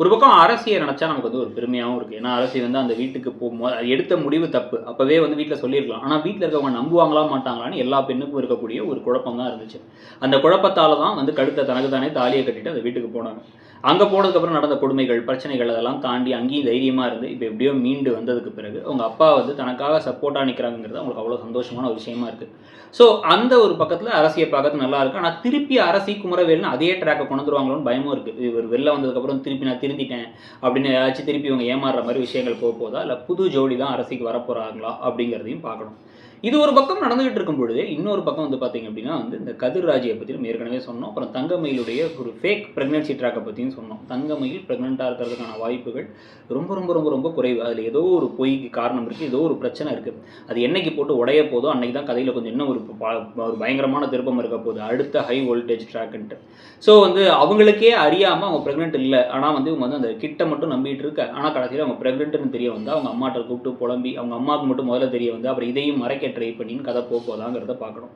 ஒரு பக்கம் அரசியை நினச்சா நமக்கு வந்து ஒரு பெருமையாகவும் இருக்குது ஏன்னா அரசி வந்து அந்த வீட்டுக்கு போகும்போது எடுத்த முடிவு தப்பு. அப்போவே வந்து வீட்டில் சொல்லியிருக்கலாம். ஆனால் வீட்டில் இருக்கவங்க நம்புவாங்களா மாட்டாங்களான்னு எல்லா பெண்ணுக்கும் இருக்கக்கூடிய ஒரு குழப்பம் தான் இருந்துச்சு. அந்த குழப்பத்தால் தான் வந்து கழுத்தை தனக்கு தானே தாலியை கட்டிட்டு அந்த வீட்டுக்கு போனாங்க. அங்கே போனதுக்கப்புறம் நடந்த கொடுமைகள் பிரச்சனைகள் அதெல்லாம் தாண்டி அங்கேயும் தைரியமாக இருந்து இப்போ எப்படியோ மீண்டு வந்ததுக்கு பிறகு அவங்க அப்பா வந்து தனக்காக சப்போர்ட்டாக நிற்கிறாங்கிறது அவங்களுக்கு அவ்வளோ சந்தோஷமான ஒரு விஷயமா இருக்குது ஸோ அந்த ஒரு பக்கத்தில் அரசியை பார்க்கறது நல்லா இருக்கும் ஆனால் திருப்பி அரசி குமரவேல்னு அதே ட்ராக்கை கொண்டு வந்துருவாங்களோன்னு பயமும் இருக்குது இவர் வெளில வந்ததுக்கப்புறம் திருப்பி நான் திருந்திட்டேன் அப்படின்னு ஏதாச்சும் திருப்பி இவங்க ஏமாறுற மாதிரி விஷயங்கள் போக போதா? இல்லை புது ஜோடி தான் அரசிக்கு வரப்போகிறாங்களா அப்படிங்கிறதையும் பார்க்கணும். இது ஒரு பக்கம் நடந்துகிட்டு இருக்கும் பொழுது இன்னொரு பக்கம் வந்து பார்த்தீங்க அப்படின்னா வந்து இந்த கதிர்ராஜியை பற்றி நம்ம ஏற்கனவே சொன்னோம். அப்புறம் தங்கமயிலுடைய ஒரு ஃபேக் ப்ரெக்னன்சி ட்ராக்கை பற்றியும் சொன்னோம். தங்கமயில் ப்ரெக்னெண்ட்டாக இருக்கிறதுக்கான வாய்ப்புகள் ரொம்ப ரொம்ப ரொம்ப ரொம்ப குறைவு. அதில் ஏதோ ஒரு பொய்க்கு காரணம் இருக்குது ஏதோ ஒரு பிரச்சனை இருக்குது அது என்னைக்கு போட்டு உடைய போதோ அன்னைக்கு தான் கதையில் கொஞ்சம் இன்னும் ஒரு ப- ஒரு பயங்கரமான திருப்பம் இருக்க போகுது. அடுத்த ஹை வோல்டேஜ் ட்ராக்குன்ட்டு ஸோ வந்து அவங்களுக்கே அறியாமல் அவங்க ப்ரெக்னென்ட் இல்லை. ஆனால் வந்து இவங்க வந்து அந்த கிட்ட மட்டும் நம்பிட்டு இருக்க. ஆனால் கடைசியில் அவங்க ப்ரெக்னென்ட்னு தெரிய வந்து அவங்க அம்மாட்ட கூப்பிட்டு புலம்பி அவங்க அம்மாவுக்கு மட்டும் முதல்ல தெரிய வந்து அப்புறம் இதையும் மறைக்க ட்ரை பண்ணின்னு கதை போக போதாங்கிறத பார்க்கணும்.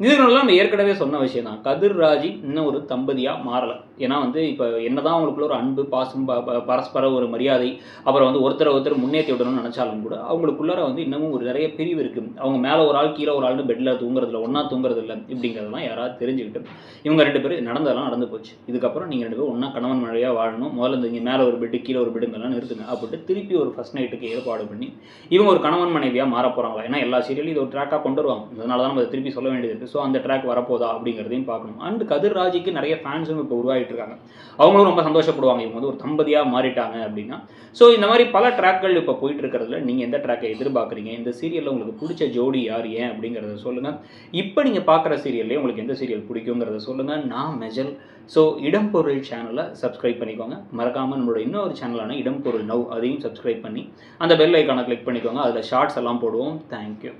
இதுகளெல்லாம் நம்ம ஏற்கனவே சொன்ன விஷயம் தான் கதிர் ராஜி இன்னும் ஒரு தம்பதியாக மாறலை. ஏன்னா வந்து இப்போ என்னதான் அவங்களுக்குள்ள ஒரு அன்பு பாசம் ப- ப- பரஸ்பர ஒரு மரியாதை அப்புறம் வந்து ஒருத்தரை ஒருத்தர் முன்னேற்றி விடணும்னு நினச்சாலும் கூட அவங்களுக்குள்ளார வந்து இன்னமும் ஒரு நிறைய பிரிவு இருக்குது அவங்க மேலே ஒரு ஆள் கீழே ஒரு ஆள்னு பெட்டில் தூங்குறதில்ல ஒன்றா தூங்குறதில்ல இப்படிங்கிறதெல்லாம் யாராவது தெரிஞ்சுக்கிட்டு இவங்க ரெண்டு பேரும் நடந்ததெல்லாம் நடந்து போச்சு. இதுக்கப்புறம் நீங்கள் ரெண்டு பேரும் ஒன்றா கணவன் மழையாக வாழணும். முதல்ல இந்த இங்கே மேலே ஒரு பெட்டு கீழே ஒரு பெட்டுங்கெல்லாம் நிறுத்துங்க அப்படின்ட்டு திருப்பி ஒரு ஃபர்ஸ்ட் நைட்டுக்கு ஏற்பாடு பண்ணி இவங்க ஒரு கணவன் மனைவியாக மாற போகிறாங்களா ஏன்னா எல்லா சீரியலும் இது ஒரு ட்ராக்காக கொண்டு வருவாங்க. அதனால தான் நம்ம திருப்பி சொல்ல வேண்டியது இருக்குது ஸோ அந்த ட்ராக் வரப்போதா அப்படிங்கிறதையும் பார்க்கணும். அண்ட் கதிர் ராஜிக்கு நிறைய ஃபேன்ஸும் இப்போ உருவாகிட்டு இருக்காங்க. அவங்களும் ரொம்ப சந்தோஷப்படுவாங்க. இவங்க வந்து ஒரு தம்பதியாக மாறிட்டாங்க அப்படின்னா. ஸோ இந்த மாதிரி பல ட்ராக்கள் இப்போ போயிட்டு இருக்கிறதுல நீங்கள் எந்த ட்ராக்கை எதிர்பார்க்குறீங்க? இந்த சீரியலில் உங்களுக்கு பிடிச்ச ஜோடி யார்? ஏன் அப்படிங்கிறத சொல்லுங்கள் இப்போ நீங்கள் பார்க்குற சீரியல்லே உங்களுக்கு எந்த சீரியல் பிடிக்குங்கிறத சொல்லுங்கள் நான் மெஜல். ஸோ இடம்பொருள் சேனலை சப்ஸ்கிரைப் பண்ணிக்கோங்க. மறக்காமல் நம்மளோட இன்னொரு சேனலான இடம்பொருள் நவ் அதையும் சப்ஸ்கிரைப் பண்ணி அந்த பெல் ஐக்கானை கிளிக் பண்ணிக்கோங்க. அதில் ஷார்ட்ஸ் எல்லாம் போடுவோம். தேங்க்யூ